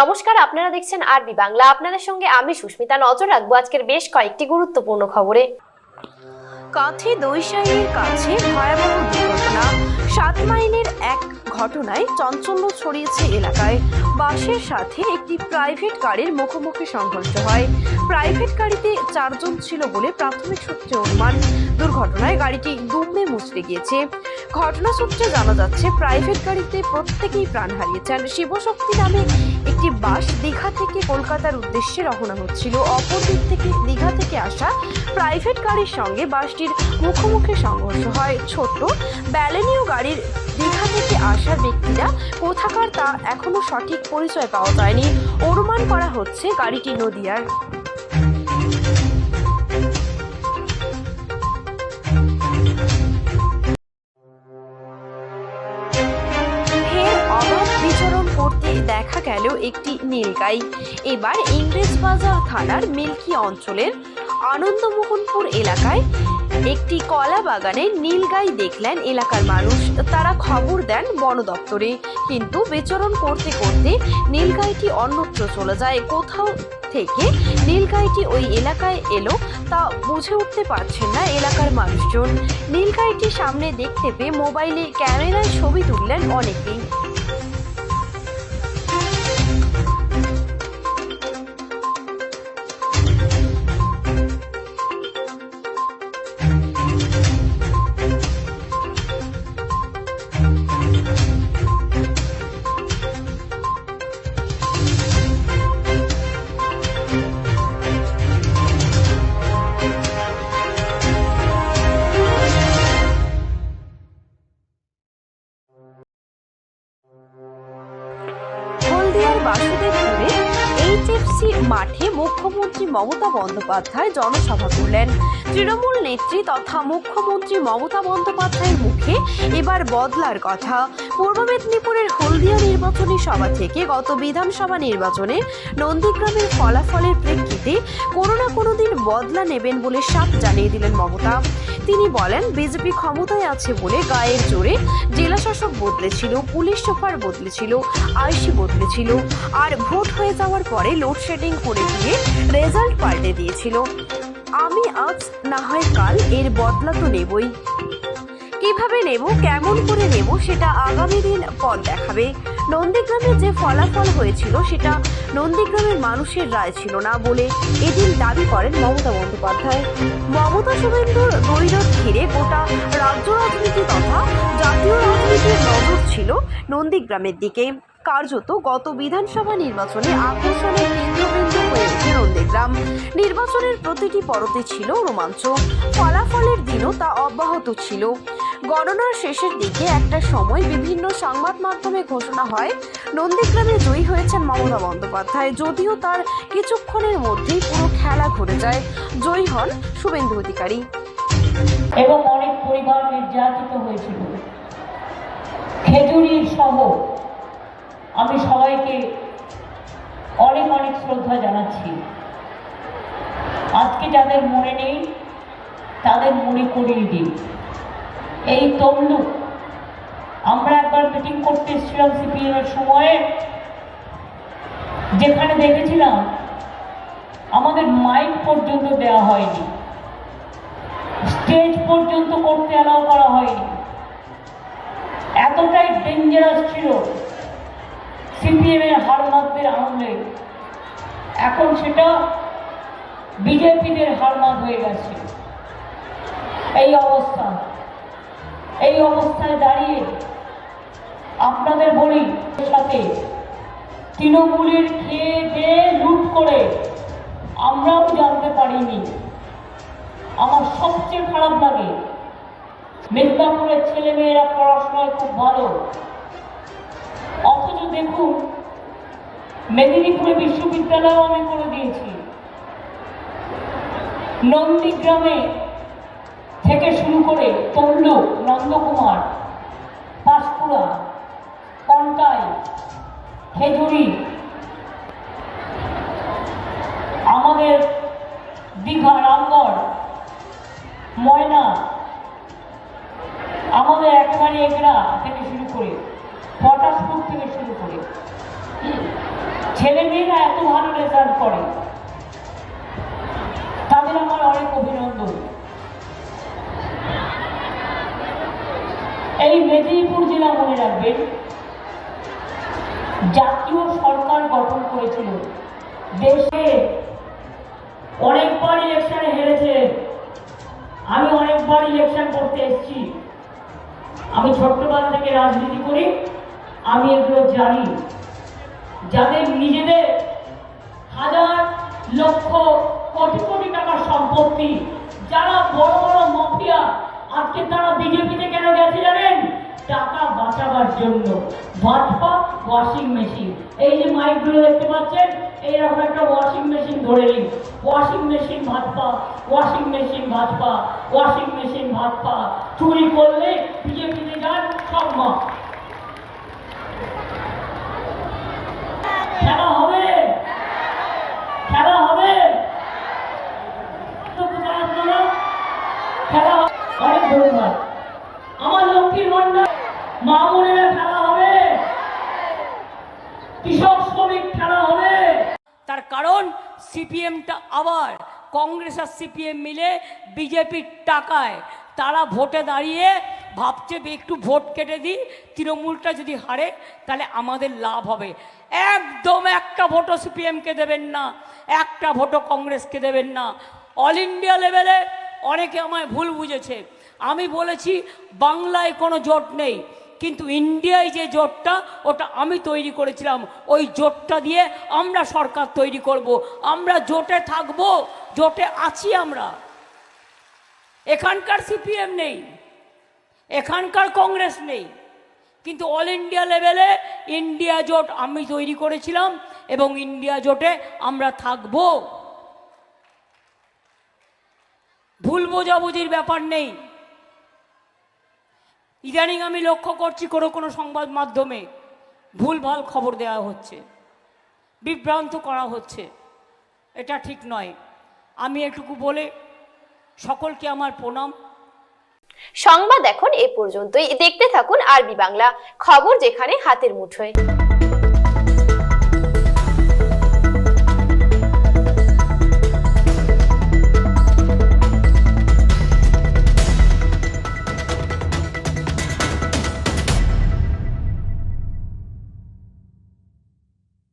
নমস্কার, আপনারা দেখছেন আরবি বাংলা। আপনাদের সঙ্গে আমি সুস্মিতা নজর রাখব আজকের বেশ কয়েকটি গুরুত্বপূর্ণ খবরে। কাঁথি দইশাইয়ের কাছে ভয়াবহ দুর্ঘটনা। সাত মাইলের এক ঘটনায় চাঞ্চল্য ছড়িয়েছে এলাকায়। বাসের সাথে একটি প্রাইভেট গাড়ির মুখোমুখি সংঘর্ষ হয়। প্রাইভেট গাড়িতে চারজন ছিল বলে প্রাথমিক সূত্রে অনুমান, দুর্ঘটনায় গাড়িটি দুমড়ে মুচড়ে গিয়েছে। ঘটনা সূত্রে জানা যাচ্ছে, প্রাইভেট গাড়িতে প্রত্যেকেই প্রাণ হারিয়েছেন। শিবশক্তি নামে একটি বাস দীঘা থেকে কলকাতার উদ্দেশ্যে রওনা হচ্ছিল। অপরদিক থেকে দীঘা থেকে আসা প্রাইভেট গাড়ির সঙ্গে বাসটির মুখোমুখি সংঘর্ষ হয়। ছোট্ট ব্যালেনীয় গাড়ির দীঘা থেকে আসা ব্যক্তিরা কোথাকার তা এখনও সঠিক পরিচয় পাওয়া যায়নি। অনুমান করা হচ্ছে গাড়িটি নদিয়ার গেল একটি নীলগাই। এবার ইংরেজবাজার থানার মিল্কি অঞ্চলের আনন্দমোহনপুর এলাকায় একটি কলা বাগানে নীলগাই দেখলেন এলাকার মানুষ। তারা খবর দেন বন দপ্তরে। কিন্তু বিচরণ করতে করতে নীলগাইটি অন্যত্র চলে যায়। কোথাও থেকে নীলগাইটি ওই এলাকায় এলো তা বুঝে উঠতে পারছেন না এলাকার মানুষজন। নীলগাইটি সামনে দেখতে পেয়ে মোবাইলে ক্যামেরায় ছবি তুললেন অনেকেই। মাঠে মুখ্যমন্ত্রী মমতা বন্দ্যোপাধ্যায় জনসভা করলেন। তৃণমূল নেত্রী তথা মুখ্যমন্ত্রী মমতা বন্দ্যোপাধ্যায়ের মুখে এবার বদলার কথা। পূর্ব মেদিনীপুরের হলদিয়া নির্বাচনী সভা থেকে গত বিধানসভা নির্বাচনে নন্দীগ্রামের ফলাফলের প্রেক্ষিতে কোনো না কোনো দিন বদলা নেবেন বলে সাফ জানিয়ে দিলেন মমতা। তিনি বলেন, বিজেপি ক্ষমতায় আছে বলে গায়ের জোরে জেলাশাসক বদলেছিল, পুলিশ সুপার বদলেছিল, আইসি বদলেছিল, আর ভোট হয়ে যাওয়ার পরে লোডশেডিং করে দিয়ে রেজাল্ট পাল্টে দিয়েছিল। আমি আজ, না হয় কাল এর বদলা তো নেবই। কীভাবে নেব, কেমন করে নেব, সেটা আগামী দিন পথ দেখাবে। নন্দীগ্রামে যে ফলাফল হয়েছিল, সেটা নন্দীগ্রামের মানুষের রায় ছিল না বলে এদিন দাবি করেন মমতা বন্দ্যোপাধ্যায়। মমতা শুভেন্দুর দৈরথ ঘিরে গোটা রাজ্য রাজনীতি তথা জাতীয় রাজনীতির নজর ছিল নন্দীগ্রামের দিকে। কার্যত গত বিধানসভা নির্বাচনে আকর্ষণের কেন্দ্রবিন্দু হয়ে ওঠে নন্দীগ্রাম। নির্বাচনের প্রতিটি পরতে ছিল রোমাঞ্চ। ফলাফলের দিনও তা অব্যাহত ছিল। গণনার শেষের দিকে একটা সময় বিভিন্ন সংবাদ মাধ্যমে ঘোষণা হয়, নন্দীগ্রামে জয়ী হয়েছেন মমতা বন্দ্যোপাধ্যায়। যদিও তার কিছুক্ষণের মধ্যেই পুরো খেলা ঘুরে যায়। জয়ী হন শুভেন্দু অধিকারী। এবং অনেক পরিবার নির্যাতিত হয়েছিল। খেজুরির সহ আমি সবাইকে অনেক অনেক শ্রদ্ধা জানাচ্ছি। আজকে যাদের মনে নেই, তাদের মনে করিয়ে দিই এই তমলুক। আমরা একবার মিটিং করতে এসেছিলাম সিপিএম এর সময়ে, যেখানে দেখেছিলাম আমাদের মাইক পর্যন্ত দেওয়া হয়নি। স্টেজ পর্যন্ত করতে অ্যালাউ করা হয়নি। এতটাই ডেঞ্জারাস ছিল সিপিএম এর হারমাতদের আমলে। এখন সেটা বিজেপিদের হারমাত হয়ে গেছে। এই অবস্থা। এই অবস্থায় দাঁড়িয়ে আপনাদের বলি সাথে তৃণমূলের খেয়ে দিয়ে লুট করে আমরাও জানতে পারিনি। আমার সবচেয়ে খারাপ লাগে মেদিনীপুরের ছেলেমেয়েরা পড়াশোনায় খুব ভালো। অথচ দেখুন, মেদিনীপুরে বিশ্ববিদ্যালয়ও আমি করে দিয়েছি। নন্দীগ্রামে থেকে শুরু করে তমলুক নন্দকুমার পাঁশকুড়া কন্টাই খেজুরি, আমাদের দীঘা, রামগড়, ময়না, আমাদের একেবারে এগরা থেকে শুরু করে পটাশপুর থেকে শুরু করে। ছেলে মেয়েরা এত ভালো রেজাল্ট করে তাদের আমার অনেক অভিনন্দন এই মেদিনীপুর জেলা মনে রাখবেন, জাতীয় সরকার গঠন করেছিল। দেশে অনেকবার ইলেকশনে হেরেছে। আমি অনেকবার ইলেকশন করতে এসেছি। আমি ছোট্টবেলা থেকে রাজনীতি করি, আমি এগুলো জানি। যাদের নিজেদের হাজার লক্ষ কোটি কোটি টাকার সম্পত্তি, যারা বড় বড় মাফিয়া, আজকে তারা বিজেপিতে কেন গেছে জানেন? টাকা বাঁচাবার জন্য। ভাজপা ওয়াশিং মেশিন এই যে মাইকগুলো দেখতে পাচ্ছেন এইরকম একটা ওয়াশিং মেশিন ধরে নিন। Washing machine Bhajpa washing machine Bhajpa washing machine Bhajpa চুরি করলে বিজেপিতে যান, সব মাফ। খেলা হবে খেলা হবে তো কোথায় আপনারা? খেলা হবে। অনেক ধন্যবাদ আমার লক্ষ্মীর ভান্ডার মা বোনেরা খেলা হবে কৃষক শ্রমিক খেলা হবে তার কারণ সিপিএমটা আবার কংগ্রেস আর সিপিএম মিলে বিজেপির টাকায় তারা ভোটে দাঁড়িয়ে ভাবছে একটু ভোট কেটে দিই, তৃণমূলটা যদি হারে তাহলে আমাদের লাভ হবে। একদম একটা ভোটও সিপিএমকে দেবেন না, একটা ভোটও কংগ্রেসকে দেবেন না। অল ইন্ডিয়া লেভেলে অনেকে আমায় ভুল বুঝেছে। আমি বলেছি, বাংলায় কোনো জোট নেই। কিন্তু ইন্ডিয়ায় যে জোটটা, ওটা আমি তৈরি করেছিলাম। ওই জোটটা দিয়ে আমরা সরকার তৈরি করব। আমরা জোটে থাকব, জোটে আছি আমরা। এখানকার সিপিএম নেই, এখানকার কংগ্রেস নেই। কিন্তু অল ইন্ডিয়া লেভেলে ইন্ডিয়া জোট আমি তৈরি করেছিলাম এবং ইন্ডিয়া জোটে আমরা থাকব। ভুল বোঝাবুঝির ব্যাপার নেই। ইদানিং আমি লক্ষ্য করছি কোনো কোনো সংবাদ মাধ্যমে ভুলভাল খবর দেওয়া হচ্ছে, বিভ্রান্ত করা হচ্ছে। এটা ঠিক নয়। আমি এটুকু বলে সকলকে আমার প্রণাম। সংবাদ এখন এ পর্যন্তই। দেখতে থাকুন আরবি বাংলা, খবর যেখানে হাতের মুঠোয়।